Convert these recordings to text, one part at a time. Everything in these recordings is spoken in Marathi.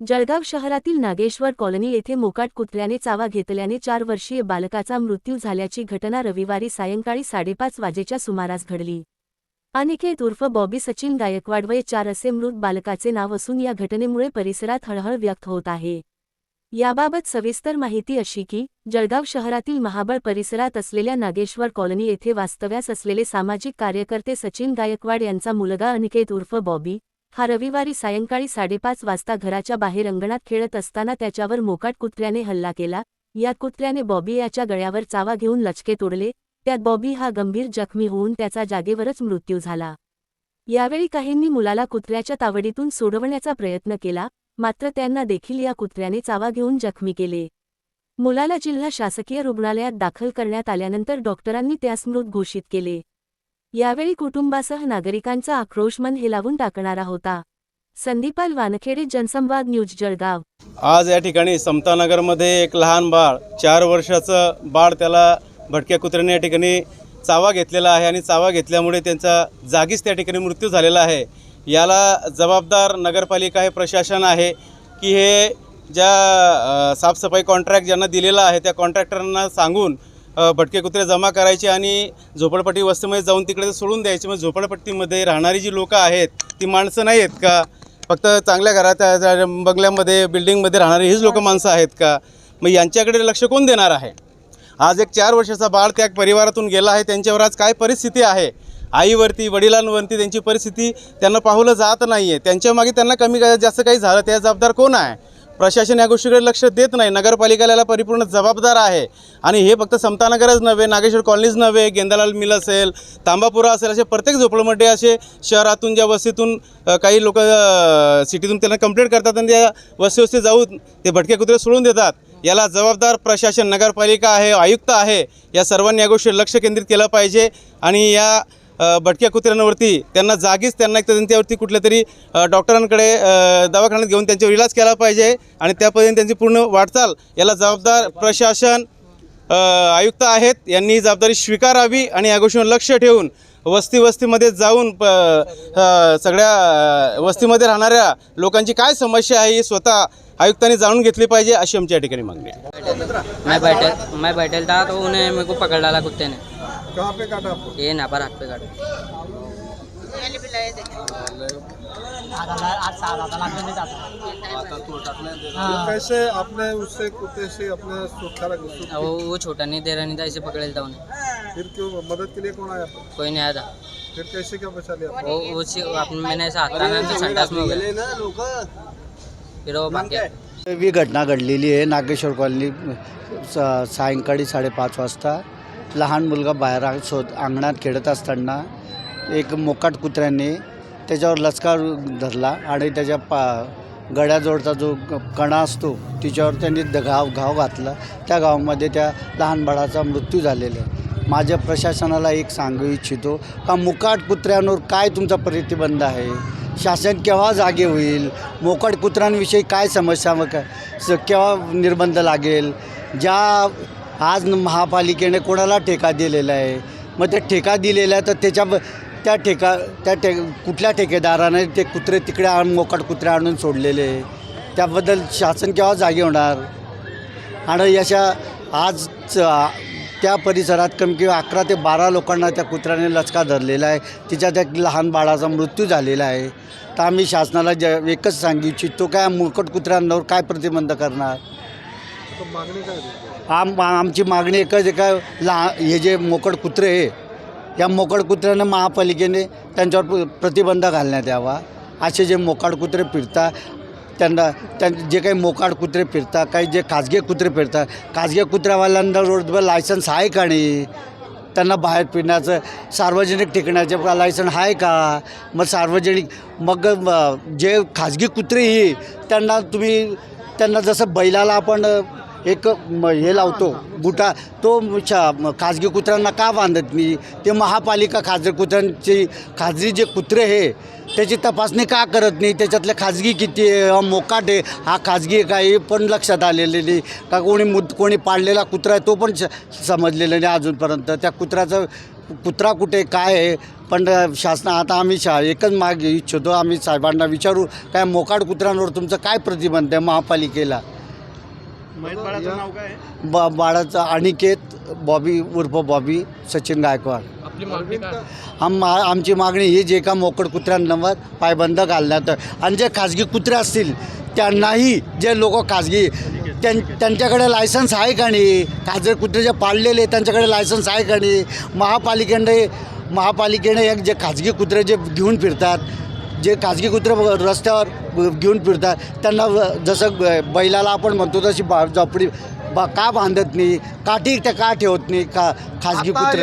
जळगाव शहरातील नागेश्वर कॉलनी येथे मोकाट कुत्र्याने चावा घेतल्याने चार वर्षीय बालकाचा मृत्यू झाल्याची घटना रविवारी सायंकाळी साडेपाच वाजेच्या सुमारास घडली. अनिकेत उर्फ बॉबी सचिन गायकवाड वय चार असे मृत बालकाचे नाव असून या घटनेमुळे परिसरात हळहळ व्यक्त होत आहे. याबाबत सविस्तर माहिती अशी की जळगाव शहरातील महाबळ परिसरात असलेल्या नागेश्वर कॉलनी येथे वास्तव्यास असलेले सामाजिक कार्यकर्ते सचिन गायकवाड यांचा मुलगा अनिकेत उर्फ बॉबी हा रविवारी सायंकाळी साडेपाच वाजता घराच्या बाहेर अंगणात खेळत असताना त्याच्यावर मोकाट कुत्र्याने हल्ला केला. यात कुत्र्याने बॉबी याच्या गळ्यावर चावा घेऊन लचके तोडले. त्यात बॉबी हा गंभीर जखमी होऊन त्याचा जागेवरच मृत्यू झाला. यावेळी काहींनी मुलाला कुत्र्याच्या तावडीतून सोडवण्याचा प्रयत्न केला मात्र त्यांना देखील या कुत्र्याने चावा घेऊन जखमी केले. मुलाला जिल्हा शासकीय रुग्णालयात दाखल करण्यात आल्यानंतर डॉक्टरांनी त्यास मृत घोषित केले. यावेळी कुटुंबासह नागरिकांचा आक्रोश मन हेलावून टाकणारा होता. संदीपाल वानखेडे जनसंवाद न्यूज जळगाव. आज या ठिकाणी समतानगरमध्ये एक लहान बाळ चार वर्षाचं बाळ त्याला भटक्या कुत्र्याने या ठिकाणी चावा घेतलेला आहे आणि चावा घेतल्यामुळे त्यांचा जागीच त्या ठिकाणी मृत्यू झालेला आहे. याला जबाबदार नगरपालिका हे प्रशासन आहे की हे ज्या साफसफाई कॉन्ट्रॅक्ट ज्यांना दिलेला आहे त्या कॉन्ट्रॅक्टरांना सांगून भटके कुत्रे जमा करायचे आणि झोपडपट्टी वस्तीमध्ये जाऊन तिकडे सोडून द्यायचे. मग झोपडपट्टीमध्ये राहणारी जी लोकं आहेत ती माणसं नाही आहेत का? फक्त चांगल्या घरात बंगल्यामध्ये बिल्डिंगमध्ये राहणारी हीच लोकं माणसं आहेत का? मग यांच्याकडे लक्ष कोण देणार आहे? आज एक चार वर्षाचा बाळ त्या परिवारातून गेला आहे त्यांच्यावर आज काय परिस्थिती आहे? आईवरती वडिलांवरती त्यांची परिस्थिती त्यांना पाहुलं जात नाही आहे त्यांच्या मागे त्यांना कमी जास्त काही झालं त्या जबाबदार कोण आहे? प्रशासन या गोष्टीकडे लक्ष देत नाही. नगरपालिकेला परिपूर्ण जबाबदार आहे. आणि हे फक्त समतानगरच नव्हे नागेश्वर कॉलनीज नव्हे गेंदालाल मिल असेल तांबापुरा असेल असे प्रत्येक झोपडमध्ये असे शहरातून ज्या वस्तीतून काही लोक सिटीतून त्यांना कंप्लेंट करतात आणि त्या वस्ती वस्ती जाऊन ते भटके कुत्रे सोडून देतात. याला जबाबदार प्रशासन नगरपालिका आहे आयुक्त आहे या सर्वांनी या गोष्टी लक्ष केंद्रित केलं पाहिजे. आणि या भटक्या कुत्र्यांवरती त्यांना जागीच त्यांना एक तर त्यांच्यावरती कुठल्या तरी डॉक्टरांकडे दवाखान्यात घेऊन त्यांच्यावर इलाज केला पाहिजे आणि त्या पद्धतीने त्यांची पूर्ण वाटचाल. याला जबाबदार प्रशासन आयुक्त आहेत यांनी ही जबाबदारी स्वीकारावी आणि या गोष्टीवर लक्ष ठेवून वस्ती वस्तीमध्ये जाऊन प सगळ्या वस्तीमध्ये राहणाऱ्या लोकांची काय समस्या आहे ही स्वतः आयुक्तांनी जाणून घेतली पाहिजे अशी आमची या ठिकाणी मागणी आहे. मैं बैठल मैं बैठल था तो उन्हें मेरे को पकड़ डाला कुत्ते ने। कहाँ पे काटा आपको? ये ना पर हाथ पे काटा। तो कैसे आपने उससे कुत्ते से अपने छुट- वो वो छोटा नहीं दे रहा नहीं था इसे पकड़ेल था उन्हें। फिर क्यों मदद के लिए कौन आया? आपको? कोई नहीं आया था। फिर कैसे क्या बचा लिया? वो उसी अपने मैंने ऐसा हाथ में तो संडास में हो गया। फिर वो भाग गया ही घटना घडलेली आहे. नागेश्वर कॉलनी सा- सायंकाळी साडेपाच वाजता लहान मुलगा बाहेर आ- शोध अंगणात खेळत असताना एक मोकाट कुत्र्याने त्याच्यावर लचका धरला आणि त्याच्या पा गळ्याजवळचा जो क- कणा असतो तिच्यावर त्यांनी द- घाव घाव घातला. त्या गावामध्ये त्या लहान बाळाचा मृत्यू झालेला आहे. माझ्या प्रशासनाला एक सांगू इच्छितो का मुकाट कुत्र्यांवर काय तुमचा प्रतिबंध आहे? शासन केव्हा जागे होईल? मोकड कुत्र्यांविषयी काय समस्या मग स केव्हा निर्बंध लागेल? ज्या आज महापालिकेने कोणाला ठेका दिलेला आहे? मग ते ठेका दिलेला आहे तर त्याच्या ब- त्या ठेका त्या ठे कुठल्या ठेकेदाराने ते कुत्रे तिकडे आणून मोकड कुत्रे आणून सोडलेले? आहे त्याबद्दल शासन केव्हा जागे होणार? आणि याच्या आज त्या परिसरात कमी किंवा अकरा ते बारा लोकांना त्या कुत्र्याने लचका धरलेला आहे. तिच्या त्या लहान बाळाचा मृत्यू झालेला आहे. तर आम्ही शासनाला ज एकच सांगू इच्छितो काय मुलकट कुत्र्यांवर काय प्रतिबंध करणार? मागणी काय आम आमची मागणी एकच आहे का लहा हे जे मोकड कुत्रे आहे या मोकड कुत्र्यानं महापालिकेने त्यांच्यावर प्र- प्रतिबंध घालण्यात यावा. असे जे मोकाड कुत्रे फिरतात त्यांना त्यां जे काही मोकाड कुत्रे फिरतात काही जे खाजगी कुत्रे फिरतात खाजगी कुत्र्यावाल्यांना रोडवर लायसन्स आहे का नाही? त्यांना बाहेर फिरण्याचं सार्वजनिक ठिकाणाचे लायसन आहे का? मग सार्वजनिक मग जे खाजगी कुत्रे ही त्यांना तुम्ही त्यांना जसं बैलाला आपण एक म, हे लावतो बुटा तो शा खाजगी कुत्र्यांना का बांधत नाही ते महापालिका खाजगी कुत्र्यांची खाजगी जे कुत्रे हे त्याची तपासणी का करत नाही? त्याच्यातले खाजगी किती आहे? मोकाट आहे. हा खाजगी आहे पण लक्षात आलेले नाही का कोणी मुद कोणी पाळलेला कुत्रा आहे तो पण स- समजलेला नाही अजूनपर्यंत. त्या कुत्र्याचं कुत्रा कुठे काय आहे? पण शासना आता आम्ही शा एकच माग इच्छितो आम्ही साहेबांना विचारू काय मोकाट कुत्र्यांवर तुमचं काय प्रतिबंध आहे महापालिकेला? बा बाळाचा अनिकेत बॉबी उर्फ बॉबी सचिन गायकवाड. आम आमची मागणी ही जे का मोकड कुत्र्यांवर पायबंद घालण्यात आणि जे खाजगी कुत्रे असतील त्यांनाही जे लोक खाजगी त्यां त्यांच्याकडे लायसन्स आहे का नाही? खाजगी कुत्रे जे पाळलेले त्यांच्याकडे लायसन्स आहे का नाही? महापालिकेने महापालिकेने एक जे खाजगी कुत्रे जे घेऊन फिरतात जे खाजगी कुत्रे रस्त्यावर घेऊन फिरतात त्यांना जसं बैलाला आपण म्हणतो तशी बा झोपडी बा का बांधत नाही? काठी त्या का ठेवत नाही का खाजगी कुत्रे?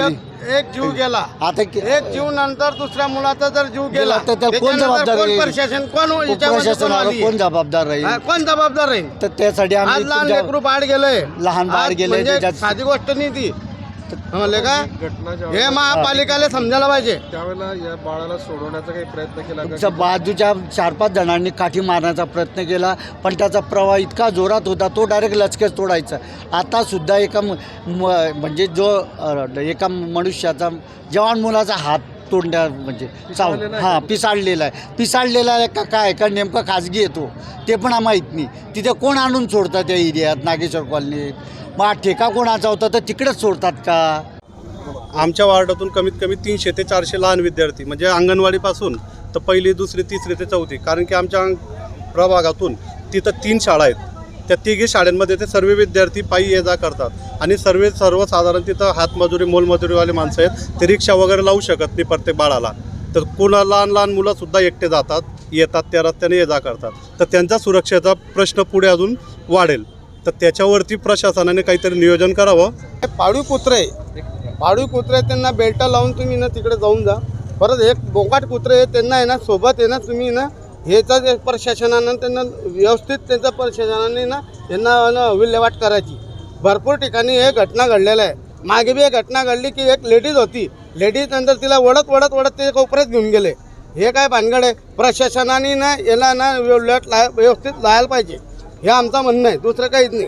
एक- जीव गेला. आता एक जीव नंतर दुसऱ्या मुलाचा जर जीव गेला गेला तर त्याला कोण जबाबदार कोण? प्रशासन कोण याच्यामध्ये कोण जबाबदार राहील? कोण जबाबदार राहील? तर त्यासाठी आम्ही लहान लेकरू बाहेर गेलंय. लहान बाहेर गेलंय, म्हणजे साधी गोष्ट नाही ती. म्हणले का? घटना हे महापालिकेला समजायला पाहिजे. त्यावेळेला या बाळाला सोडवण्याचा काही प्रयत्न केला का? तुमच्या बाजूच्या चार पाच जणांनी काठी मारण्याचा प्रयत्न केला पण त्याचा प्रवाह इतका जोरात होता तो डायरेक्ट लचकेच तोडायचा आता सुद्धा एका म- म- म्हणजे जो अ, एका मनुष्याचा जवान मुलाचा हात तोडण्या म्हणजे चाव हां? पिसाळलेला आहे. पिसाळलेला आहे का काय? का नेमका खाजगी येतो ते. पण आम्हाला माहीत नाही. तिथे कोण आणून सोडतात त्या एरियात? नागेश्वर कॉलनीत मग हा ठेका कोणाचा होता? तर तिकडेच सोडतात का? आमच्या वार्डातून कमीत कमी तीनशे ते चारशे लहान विद्यार्थी म्हणजे अंगणवाडीपासून तर पहिली दुसरी तिसरी ते चौथी कारण की आमच्या प्रभागातून तिथं तीन शाळा आहेत. त्या तिघी शाळांमध्ये ते सर्व विद्यार्थी पायी ये जा करतात. आणि सर्व सर्वसाधारण तिथं हातमजुरी मोलमजुरीवाले माणसं आहेत. ते रिक्षा वगैरे लावू शकत नाही प्रत्येक बाळाला. तर कोणा लहान लहान मुलंसुद्धा एकटे जातात येतात त्या रस्त्याने ये जा करतात. तर त्यांचा सुरक्षेचा प्रश्न पुढे अजून वाढेल. तर त्याच्यावरती प्रशासनाने काहीतरी नियोजन करावं. हे पाळीव कुत्रे पाळीव कुत्रे त्यांना बेल्ट लावून तुम्ही ना तिकडे जाऊन जा. परत एक बोकाट कुत्रे त्यांना आहे ना सोबत आहे ना तुम्ही ना ह्याचा जे प्रशासनानं त्यांना व्यवस्थित त्यांचा प्रशासनाने ना त्यांना विल्हेवाट करायची. भरपूर ठिकाणी हे घटना घडलेल्या आहे. मागे बी एक घटना घडली की एक लेडीज होती. लेडीज नंतर तिला वडत वडत वडत ते कोपऱ्यात घेऊन गेले. हे काय भानगड आहे? प्रशासनाने ना याला ना व्यवस्थित व्यवस्थित लायला पाहिजे. हे आमचं म्हणणं आहे. दुसरं काहीच नाही.